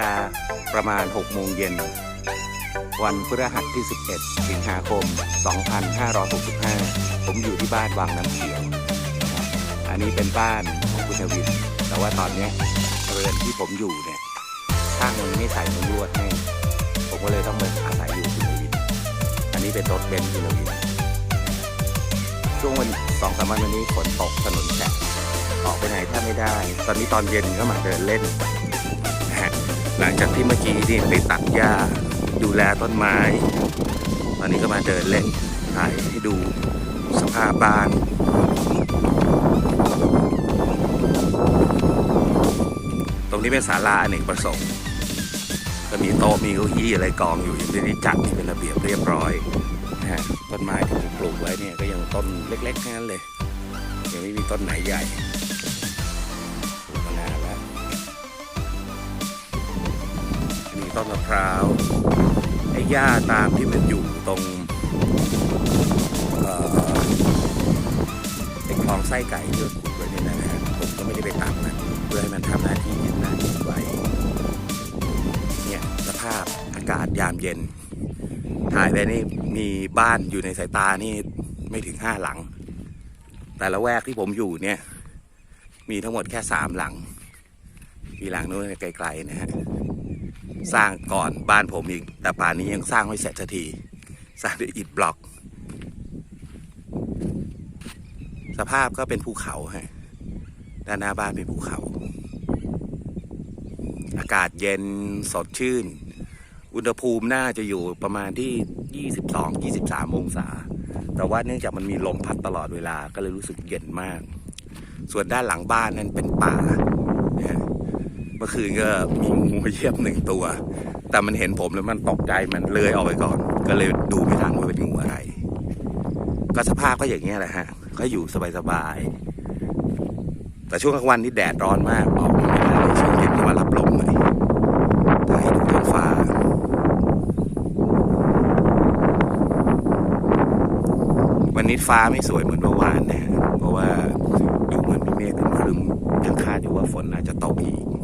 ลาประมาณ 6 โมงเย็น วันพฤหัสที่ 11 สิงหาคม 2565 ผมอยู่ที่บ้านวังน้ำเขียว อันนี้เป็นบ้านของคุณทวิน แต่ว่าตอนนี้เรือนที่ผมอยู่เนี่ยช่างมันไม่ใส่มุ้งลวดให้ผมก็เลยต้องมาอาศัยอยู่คุณทวิน อันนี้เป็นรถเบนซ์คุณทวิน ช่วงวันสองสามวันวันนี้ฝนตกถนนแฉะออกไปไหนแทบไม่ได้ ตอนนี้ตอนเย็นก็มาเดินเล่น หลังจากที่เมื่อกี้นี่ไปตัดหญ้าดูแลต้นไม้ ตอนนี้ก็มาเดินเล่นถ่ายให้ดูสภาพบ้านตรงนี้เป็นศาลาอเนกประสงค์ก็มีโต๊ะมีเก้าอี้อะไรกองอยู่ยังไม่ได้จัดให้เป็นระเบียบเรียบร้อยนะฮะต้นไม้ที่ผมปลูกไว้เนี่ยก็ยังต้นเล็กๆแค่นั้นเลยยังไม่มีต้นไหนใหญ่ ต้นมะพร้าวไอ้หญ้าตามที่มันอยู่ตรงเอ่อไอ้คลองไส้ไก่ที่เราขุดไว้เนี่ยนะฮะผมก็ไม่ได้ไปตัดมันเพื่อให้มันทำหน้าที่หน้าที่ไว้เนี่ยสภาพอากาศยามเย็น ถ่ายไปนี่มีบ้านอยู่ในสายตานี่ไม่ถึงห้าหลัง แต่ละแวกที่ผมอยู่เนี่ย มีทั้งหมดแค่สามหลัง มีหลังนู้นไกลๆนะฮะ สร้างก่อนบ้านผมอีก แต่ป่านนี้ยังสร้างไม่เสร็จสักทีสร้างด้วยอิฐบล็อก สภาพก็เป็นภูเขาฮะด้านหน้าบ้านเป็นภูเขา อากาศเย็นสดชื่น อุณหภูมิน่าจะอยู่ประมาณที่ 22-23 องศา แต่ว่าเนื่องจากมันมีลมพัดตลอดเวลาก็เลยรู้สึกเย็นมาก ส่วนด้านหลังบ้านนั้นเป็นป่านะ มื่อคืนก็มีงูเหยียบหนึ่งตัว แต่มันเห็นผมแล้วมันตกใจมันเลื้อยออกไปก่อน ก็เลยดูไม่ทันว่าเป็นงูอะไร ก็สภาพก็อย่างเงี้ยแหละฮะ ก็อยู่สบายๆแต่ช่วงกลางวันนี่แดดร้อนมากออกมาไม่ได้เลยช่วงเย็นก็มารับลมหน่อยถ่ายให้ดูท้องฟ้าวันนี้ฟ้าไม่สวยเหมือนเมื่อวานนะเพราะว่าดูเหมือนมีเมฆครึมยังคาดอยู่ว่าฝนอาจจะตกอีก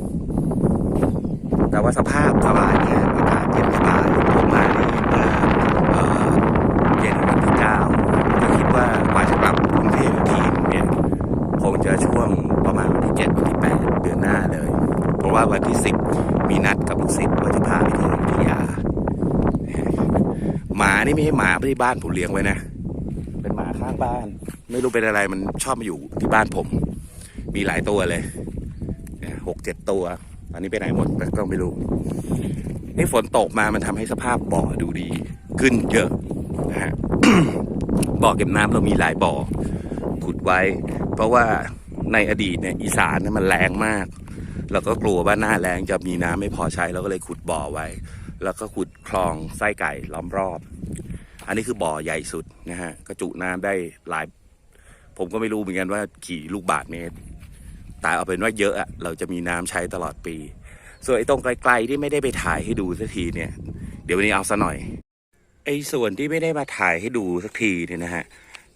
แต่ว่าสภาพสบายนะฮะอากาศเย็นสบายผมมานี่เมื่อเออเย็นวันที่เก้าก็คิดว่ากว่าจะกลับกรุงเทพทีเนี่ยคงจะช่วงประมาณวันที่เจ็ดวันที่แปดเดือนหน้าเลย เพราะว่าวันที่สิบมีนัดกับลูกศิษย์ว่าจะพาไปเที่ยวอยุธยาหมานี่ไม่ใช่หมาที่บ้านผมเลี้ยงไว้นะ เป็นหมาข้างบ้าน ไม่รู้เป็นอะไรมันชอบมาอยู่ที่บ้านผม มีหลายตัวเลยหกเจ็ดตัว ตอนนี้ไปไหนหมดก็ไม่รู้นี่ฝนตกมามันทำให้สภาพบ่อดูดี ขึ้นเยอะนะฮะบ่อเก็บน้ำเรามีหลายบ่อขุดไว้ เพราะว่าในอดีตเนี่ยอีสานเนี่ยมันแรงมากแล้วก็กลัวว่าหน้าแรงจะมีน้ำไม่พอใช้เราก็เลยขุดบ่อไว้ แล้วก็ขุดคลองไส้ไก่ล้อมรอบ อันนี้คือบ่อใหญ่สุดนะฮะก็จุน้ำได้หลาย ผมก็ไม่รู้เหมือนกันว่ากี่ลูกบาทเมตร แต่เอาเป็นว่าเยอะอะเราจะมีน้ำใช้ตลอดปี ส่วนไอ้ตรงไกลๆที่ไม่ได้ไปถ่ายให้ดูสักทีเนี่ย เดี๋ยววันนี้เอาซะหน่อยไอ้ส่วนที่ไม่ได้มาถ่ายให้ดูสักทีเนี่ยนะฮะ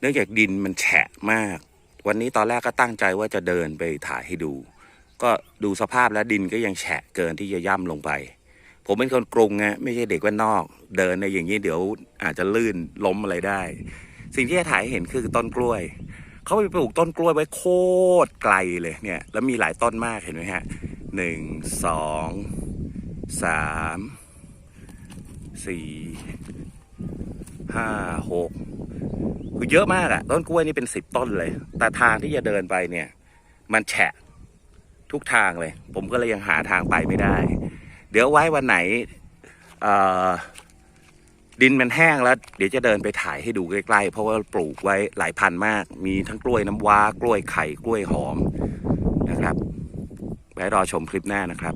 เนื่องจากดินมันแฉะมาก วันนี้ตอนแรกก็ตั้งใจว่าจะเดินไปถ่ายให้ดู ก็ดูสภาพแล้วดินก็ยังแฉะเกินที่จะย่ำลงไป ผมเป็นคนกรุงไงไม่ใช่เด็กว่านนอก เดินในอย่างนี้เดี๋ยวอาจจะลื่นล้มอะไรได้ สิ่งที่จะถ่ายหเห็นคือต้นกล้วย เขาไปปลูกต้นกล้วยไว้โคตรไกลเลยเนี่ย แล้วมีหลายต้นมากเห็นไหมฮะหนึ่งสองสามสี่ห้าหกคือเยอะมากอะต้นกล้วยนี่เป็นสิบต้นเลย แต่ทางที่จะเดินไปเนี่ย มันแฉะทุกทางเลย ผมก็เลยยังหาทางไปไม่ได้ เดี๋ยวไว้วันไหนเอ่อ ดินมันแห้งแล้ว เดี๋ยวจะเดินไปถ่ายให้ดูใกล้ๆ เพราะว่าปลูกไว้หลายพันมาก มีทั้งกล้วยน้ำว้ากล้วยไข่กล้วยหอมนะครับ ไว้รอชมคลิปหน้านะครับ